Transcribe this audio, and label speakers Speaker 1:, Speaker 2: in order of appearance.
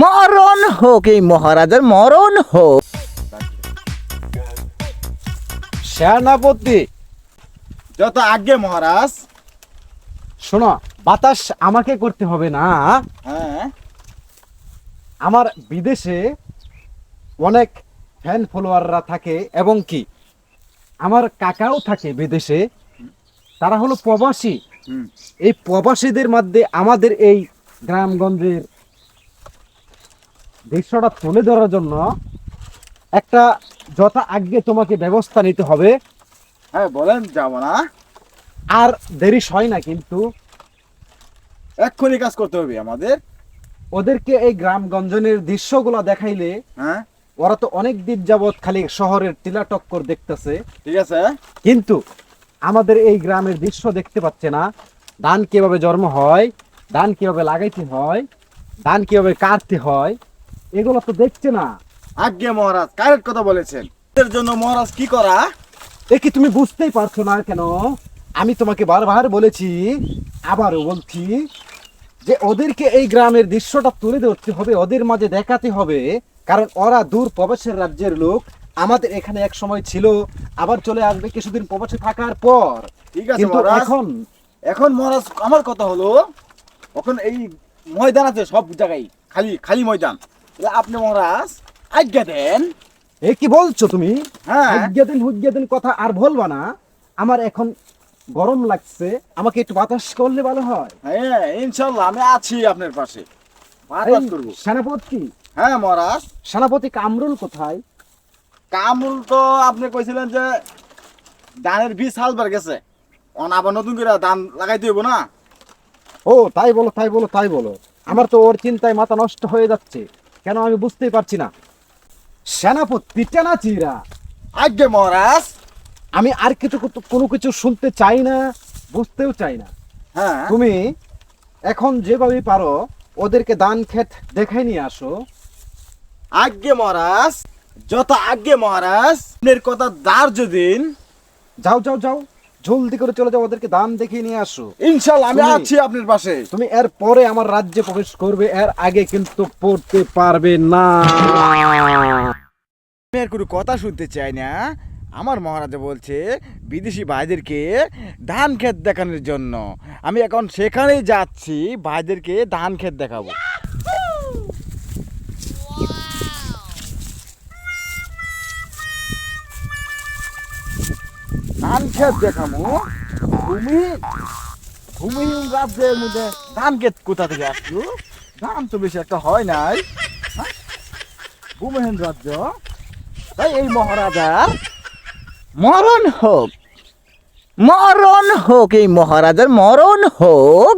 Speaker 1: মরণ হোক এই মহারাজার মরণ হোক।
Speaker 2: সেনাপতি
Speaker 3: যত আজ্ঞে মহারাজ।
Speaker 2: শোনো বাতাস আমাকে করতে হবে না।
Speaker 3: হ্যাঁ।
Speaker 2: আমার বিদেশে অনেক ফ্যান ফলোয়াররা থাকে এবং কি আমার কাকাও থাকে বিদেশে। তারা হলো প্রবাসী। এই প্রবাসীদের মধ্যে আমাদের এই গ্রামগঞ্জের দৃশ্যটা তুলে ধরার জন্য একটা যথা আগে তোমাকে ব্যবস্থা নিতে হবে।
Speaker 3: হ্যাঁ বলেন যাব না।
Speaker 2: আর দেরি হয় না কিন্তু।
Speaker 3: এক্ষুনি কাজ করতে হবে আমাদের।
Speaker 2: ওদেরকে এই গ্রাম গ্রামগঞ্জনের দৃশ্যগুলো দেখাইলে
Speaker 3: হ্যাঁ।
Speaker 2: ওরা তো অনেক দিন যাবৎ খালি শহরের টিলা টক্কর দেখতেছে।
Speaker 3: ঠিক আছে।
Speaker 2: কিন্তু আমাদের এই গ্রামের দৃশ্য দেখতে পাচ্ছে না। ধান কীভাবে জন্ম হয় ধান কীভাবে লাগাইতে হয় ধান কীভাবে কাটতে হয় এগুলো তো দেখছে না।
Speaker 3: আজ্ঞে মহারাজ কারেক্ট কথা বলেছেন। এর জন্য মহারাজ কি করা?
Speaker 2: এ কি তুমি বুঝতেই পারছ না কেন? আমি তোমাকে বারবার বলেছি আবারও বলছি যে ওদেরকে এই গ্রামের দৃশ্যটা তুলে ধরতে হবে ওদের মাঝে দেখাতে হবে। কারণ ওরা দূর প্রবাসের রাজ্যের লোক আমাদের এখানে এক সময় ছিল আবার চলে আসবে কিছুদিন প্রবাসে থাকার পর।
Speaker 3: ঠিক আছে
Speaker 2: কিন্তু
Speaker 3: মহারাজ।
Speaker 2: এখন
Speaker 3: এখন মহারাজ আমার কথা হলো এখন এই ময়দান আছে সব জায়গায় খালি খালি ময়দান। আপনি মহারাজ আজ্ঞা দেন।
Speaker 2: এ কি বলছো তুমি?
Speaker 3: হ্যাঁ।
Speaker 2: হুজ্ঞা দিন হুজ্ঞা দিন কথা আর বলবা না। আমার এখন গরম লাগছে। আমাকে একটু বাতাস করলে ভালো হয়।
Speaker 3: হ্যাঁ ইনশাল্লাহ আমি আছি আপনার পাশে। বাতাস করব।
Speaker 2: সেনাপতি?
Speaker 3: হ্যাঁ মহারাজ।
Speaker 2: সেনাপতি কামরুল কোথায়?
Speaker 3: কামরুল তো আপনি কইছিলেন যে ধানের বীজ হালবার গেছে। অন আবার নতুন করে ধান লাগাইতে হইব না?
Speaker 2: ও তাই বলো তাই বলো তাই বলো। আমার তো ওর চিন্তায় মাথা নষ্ট হয়ে যাচ্ছে। কেন আমি বুঝতেই পারছি না? সেনাপতি টেনা চিরা
Speaker 3: আজ্ঞে মহারাজ।
Speaker 2: আমি আর কিছু কোনো কিছু শুনতে চাই না বুঝতেও চাই না।
Speaker 3: হ্যাঁ।
Speaker 2: তুমি এখন যেভাবে পারো ওদেরকে দান ক্ষেত দেখাই নিয়ে আসো।
Speaker 3: আজ্ঞে মহারাজ যত আজ্ঞে মহারাজ আপনার কথা দার দিন
Speaker 2: যাও যাও যাও। জলদি করে চলে যাও ওদেরকে দান দেখিয়ে নিয়ে আসো।
Speaker 3: ইনশাল্লাহ আমি আছি আপনার পাশে।
Speaker 2: তুমি এর পরে আমার রাজ্যে প্রবেশ করবে এর আগে কিন্তু পড়তে পারবে না।
Speaker 3: আমি আর কোনো কথা শুনতে চাই না। আমার মহারাজা বলছে বিদেশি ভাইদেরকে ধান ক্ষেত দেখানোর জন্য। আমি এখন সেখানেই যাচ্ছি ভাইদেরকে ধান ক্ষেত দেখাবো। ধান ক্ষেত দেখাবো তুমি ভূমিহীন রাজ্যের মধ্যে ধান ক্ষেত কোথা থেকে আসলো ধান তো বেশি একটা হয় নাই। হ্যাঁ? ভূমিহীন রাজ্য। তাই এই মহারাজার
Speaker 1: মরণ হোক। মরণ হোক, এই মহারাজার মরণ হোক।